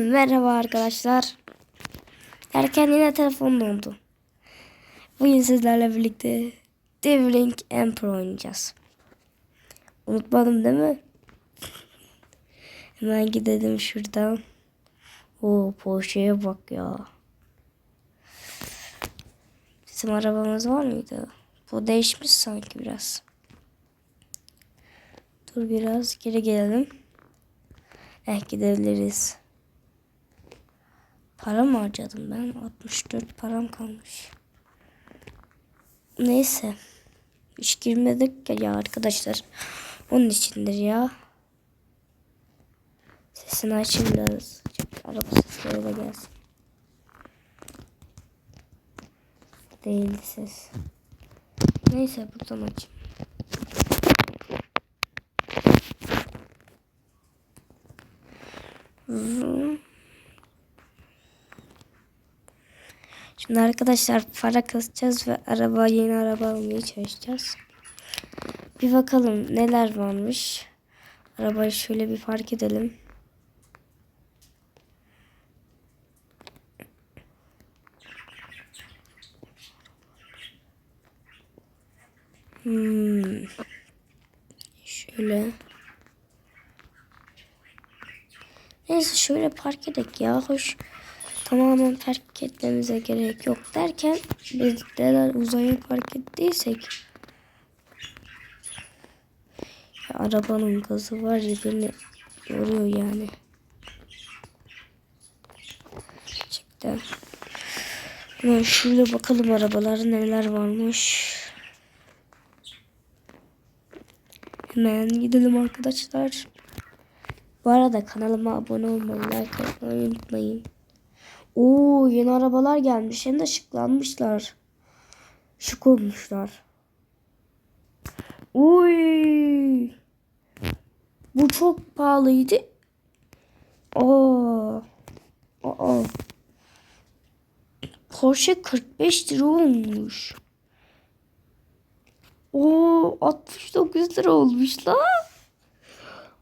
Merhaba arkadaşlar. Derken yine telefon dondu. Bugün sizlerle birlikte Devlink Emperor oynayacağız. Unutmadım değil mi? Hemen gidelim şuradan. Oo Porsche'ye bak ya. Bizim arabamız var mıydı? Bu değişmiş sanki biraz. Dur biraz geri gelelim. Eh gidebiliriz. Para mı harcadım ben? 64 param kalmış. Neyse. Hiç girmedik ya, arkadaşlar. Onun içindir ya. Sesini açayım biraz. Araba sesleri de gelsin. Değildi ses. Neyse buradan açayım. Vroom. Şimdi arkadaşlar para kasacağız ve araba yeni araba almaya çalışacağız. Bir bakalım neler varmış. Arabayı şöyle bir fark edelim. Hmm. Şöyle. Neyse şöyle park edek ya. Hoş tamamen park etmemize gerek yok derken biz neler uzaya park ettiysek ya arabanın gazı var ya beni yoruyor yani. Çıktı. Hemen şöyle bakalım arabalar neler varmış. Hemen gidelim arkadaşlar. Bu arada kanalıma abone olmayı, like atmayı unutmayın. Oo yeni arabalar gelmiş. Hem de şıklanmışlar. Şık olmuşlar. Uy. Bu çok pahalıydı. Aa. Aa. Porsche 45 lira olmuş. Oo 69 lira olmuş la.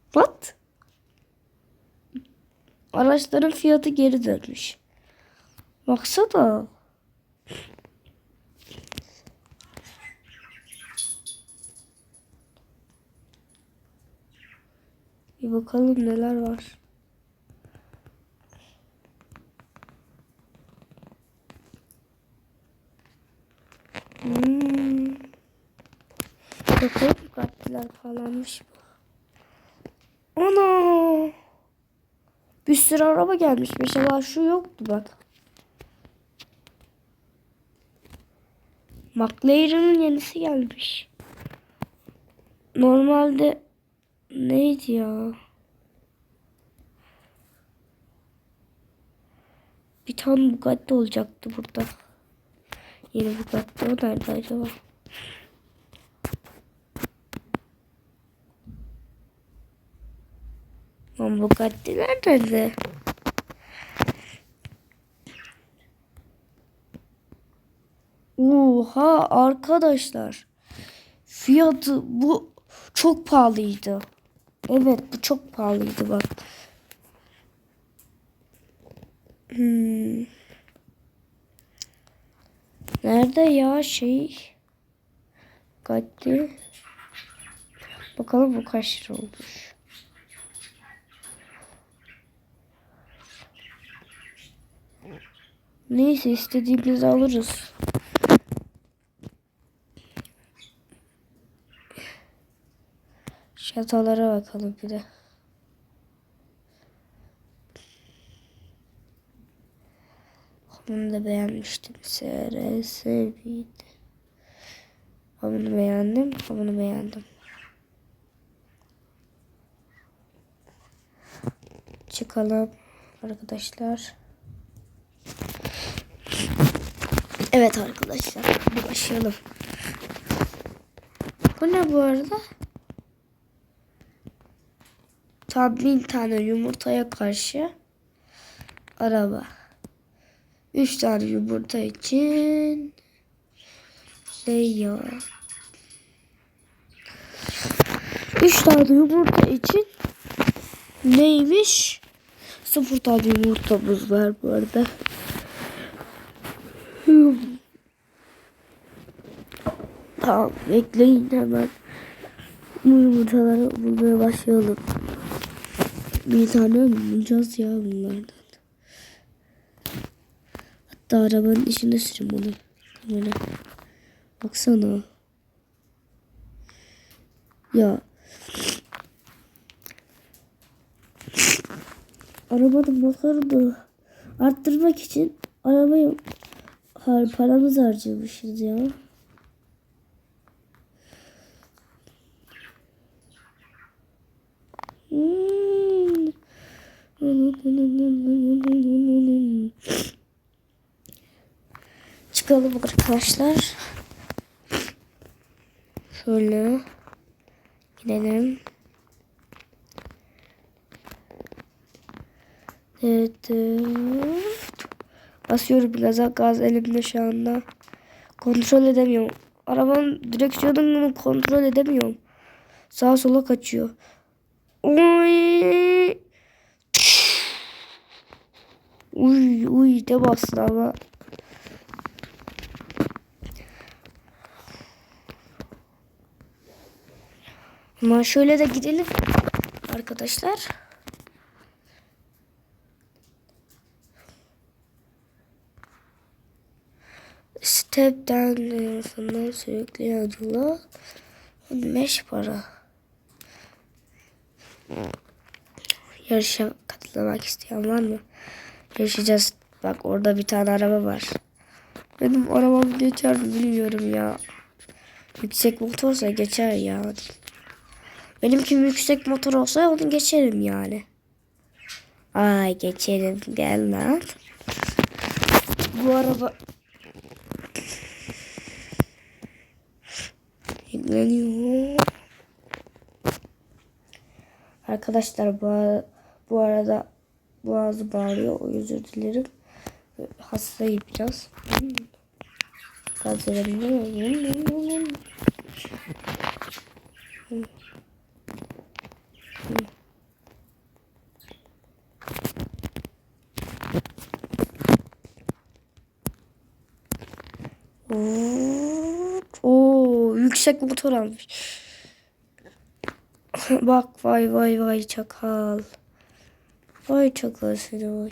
What? Araçların fiyatı geri dönmüş. Baksana. Bir bakalım neler var. Hmm. Bakalım katliler falanmış. Ana. Bir sürü araba gelmiş. Mesela şu yoktu bak. McLaren'ın yenisi gelmiş. Normalde neydi ya? Bir tane Bugatti olacaktı burada. Yeni Bugatti o nerede acaba? Lan Bugatti nerede? Oha arkadaşlar. Fiyatı bu çok pahalıydı. Evet bu çok pahalıydı bak. Hmm. Nerede ya şey? Bugatti. Bakalım bu kaç lira olmuş. Neyse istediğimizi alırız. Şatolara bakalım bir de. Bunu da beğenmiştim. SRS miydi? Bunu beğendim. Bunu beğendim. Çıkalım arkadaşlar. Evet arkadaşlar. Başlayalım. Bu ne bu arada? Tam bin tane yumurtaya karşı araba. Üç tane yumurta için şey ya. Üç tane yumurta için neymiş? Sıfır tane yumurtamız var bu arada. Hmm. Tamam bekleyin hemen. Bu yumurtaları bulmaya başlayalım. Bir tane bulacağız ya bunlardan. Hatta arabanın içinde sürüm onu. Böyle. Baksana. Ya. Arabanın motorunu arttırmak için arabayı har paramızı harcamışız ya. Hmm. Çıkalım arkadaşlar. Şöyle gidelim. Evet. evet. Basıyorum gaza gaz elimde şu anda. Kontrol edemiyorum. Arabanın direksiyonunu kontrol edemiyorum. Sağa sola kaçıyor. Uy. Uy uy de bastı ama. Ama şöyle de gidelim arkadaşlar. Step'ten yarısından sürekli yanıla 15 para. Yarışa katılmak isteyen var mı? Yarışacağız. Bak orada bir tane araba var. Benim arabam geçer mi bilmiyorum ya. Yüksek motorsa geçer ya. Benimki yüksek motor olsa onu geçerim yani. Ay geçerim gel lan. Bu araba yükleniyor. Arkadaşlar bu, bu arada boğazı bağırıyor. O özür dilerim. Hastayım biraz. Gaz yüksek motor almış. Bak vay vay vay çakal. Vay çakal seni vay.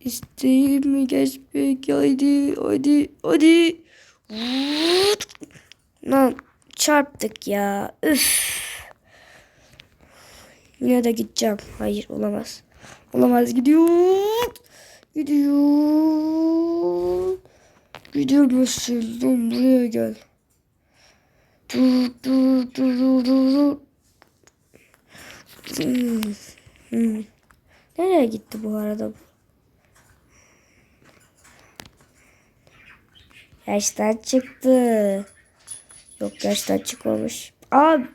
İsteğimi geçmek hadi hadi hadi. Lan çarptık ya. Üf. Yine de gideceğim. Hayır olamaz. Olamaz gidiyor. Gidiyor. Gidemezsin lan buraya gel. Dur dur dur dur dur. Hmm. Hmm. Nereye gitti bu arada bu? Yaştan çıktı. Yok yaştan çıkmamış. Abi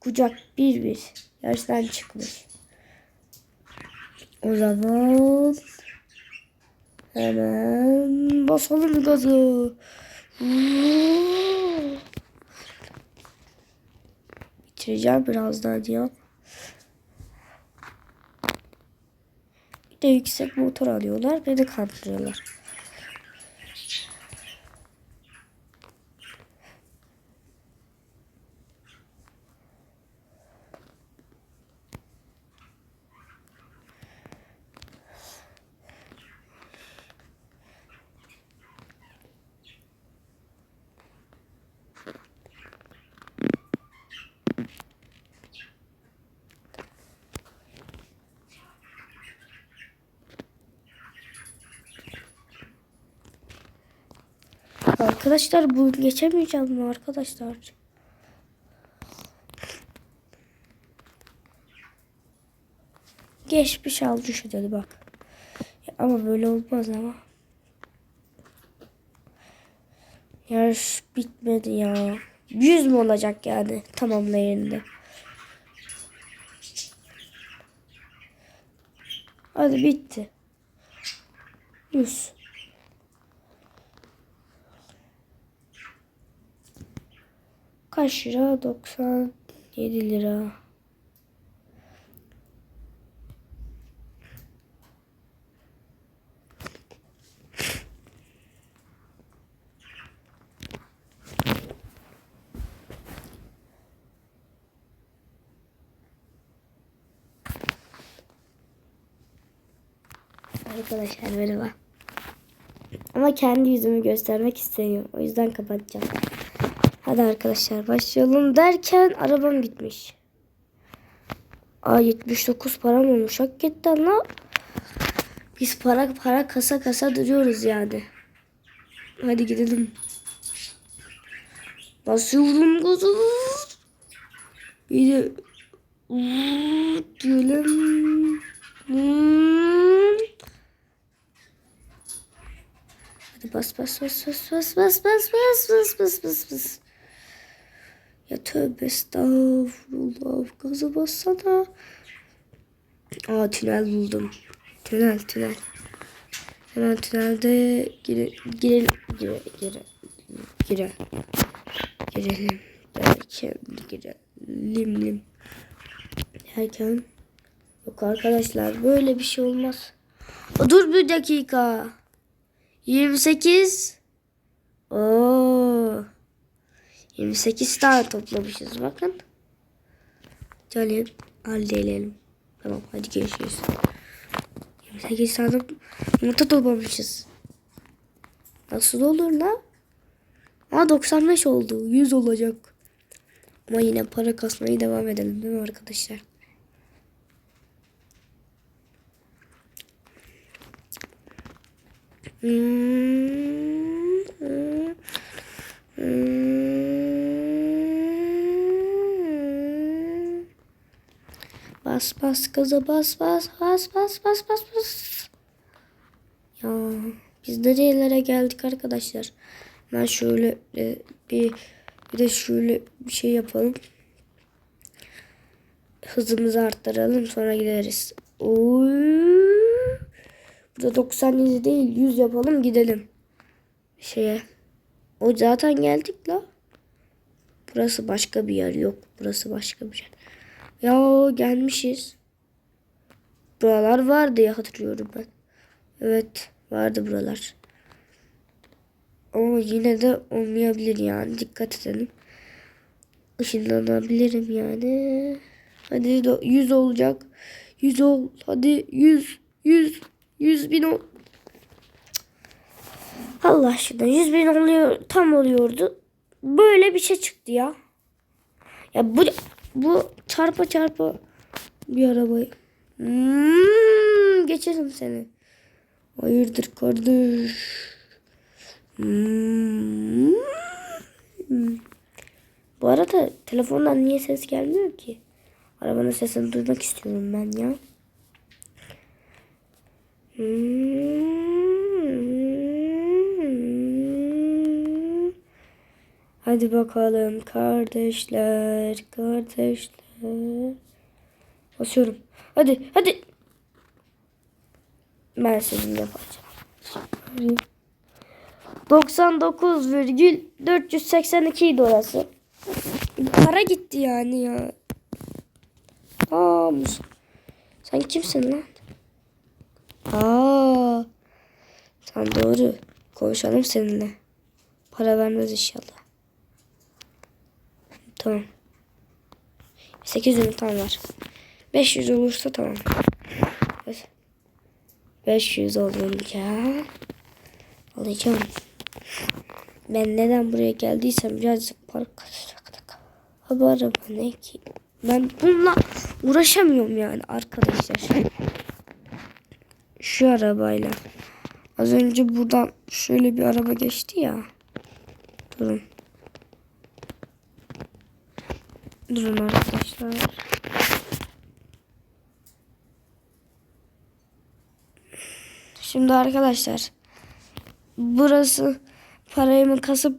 kucak bir bir. Yaştan çıkmış. O zaman hemen basalım gazı. Bitireceğim birazdan ya. Bir de yüksek motor alıyorlar. Beni kandırıyorlar. Arkadaşlar bu geçemeyeceğim mi arkadaşlar? Geçmiş al dedi bak. Ya ama böyle olmaz ama. Yarış bitmedi ya. 100 mü olacak yani tamamlayında? Hadi bitti. 100. Kaç lira? 97 lira. Arkadaşlar merhaba. Ama kendi yüzümü göstermek istemiyorum. O yüzden kapatacağım. Hadi arkadaşlar başlayalım derken arabam gitmiş. Aa 79 param olmuş. Hakikaten la. Biz para para kasa kasa duruyoruz yani. Hadi gidelim. Basıyorum gazı. Bir de diyelim. Hmm. Hadi bas bas bas bas bas bas bas bas bas bas bas bas. Ya tövbe estağfurullah. Gaza bassana. Aa tünel buldum. Tünel tünel. Hemen tünelde gire, gire, gire, gire, gire, girelim. Derken girelim. Lim. Derken yok arkadaşlar böyle bir şey olmaz. O, dur bir dakika. 28 Oo. 28 tane toplamışız bakın. Gelin halledelim. Tamam hadi görüşürüz. 28 tane yumurta toplamışız. Nasıl olur la? Aa 95 oldu. 100 olacak. Ama yine para kasmaya devam edelim değil mi arkadaşlar? Hmm. Hmm. Bas bas gaza bas bas bas bas bas bas bas. Ya biz nerelere geldik arkadaşlar? Ben şöyle e, bir bir de şöyle bir şey yapalım. Hızımızı arttıralım sonra gideriz. Oy. Burada 97 değil 100 yapalım gidelim. Şeye. O zaten geldik la. Burası başka bir yer yok. Burası başka bir yer. Ya gelmişiz. Buralar vardı diye hatırlıyorum ben. Evet vardı buralar. Ama yine de olmayabilir yani. Dikkat edelim. Işınlanabilirim yani. Hadi 100 olacak. 100 ol. Hadi 100. 100. 100 bin ol. Allah aşkına 100 bin oluyor. Tam oluyordu. Böyle bir şey çıktı ya. Ya bu bu çarpa çarpa bir arabayı. Hmm, geçerim seni. Hayırdır kardeş. Hmm. Bu arada telefondan niye ses gelmiyor ki? Arabanın sesini duymak istiyorum ben ya. Hmm. Hadi bakalım kardeşler, kardeşler. Basıyorum. Hadi, hadi. Ben senin yapacağım. 99,482 idi orası. Para gitti yani ya. Aa. Sen kimsin lan? Aa, sen doğru. Konuşalım seninle. Para vermez inşallah. Tamam. 8 yumurtam var. 500 olursa tamam. 500 olunca alacağım. Ben neden buraya geldiysem birazcık para kazanacak. Ha bu araba ne ki? Ben bununla uğraşamıyorum yani arkadaşlar. Şu arabayla. Az önce buradan şöyle bir araba geçti ya. Durun. Durun arkadaşlar. Şimdi arkadaşlar burası parayı mı kasıp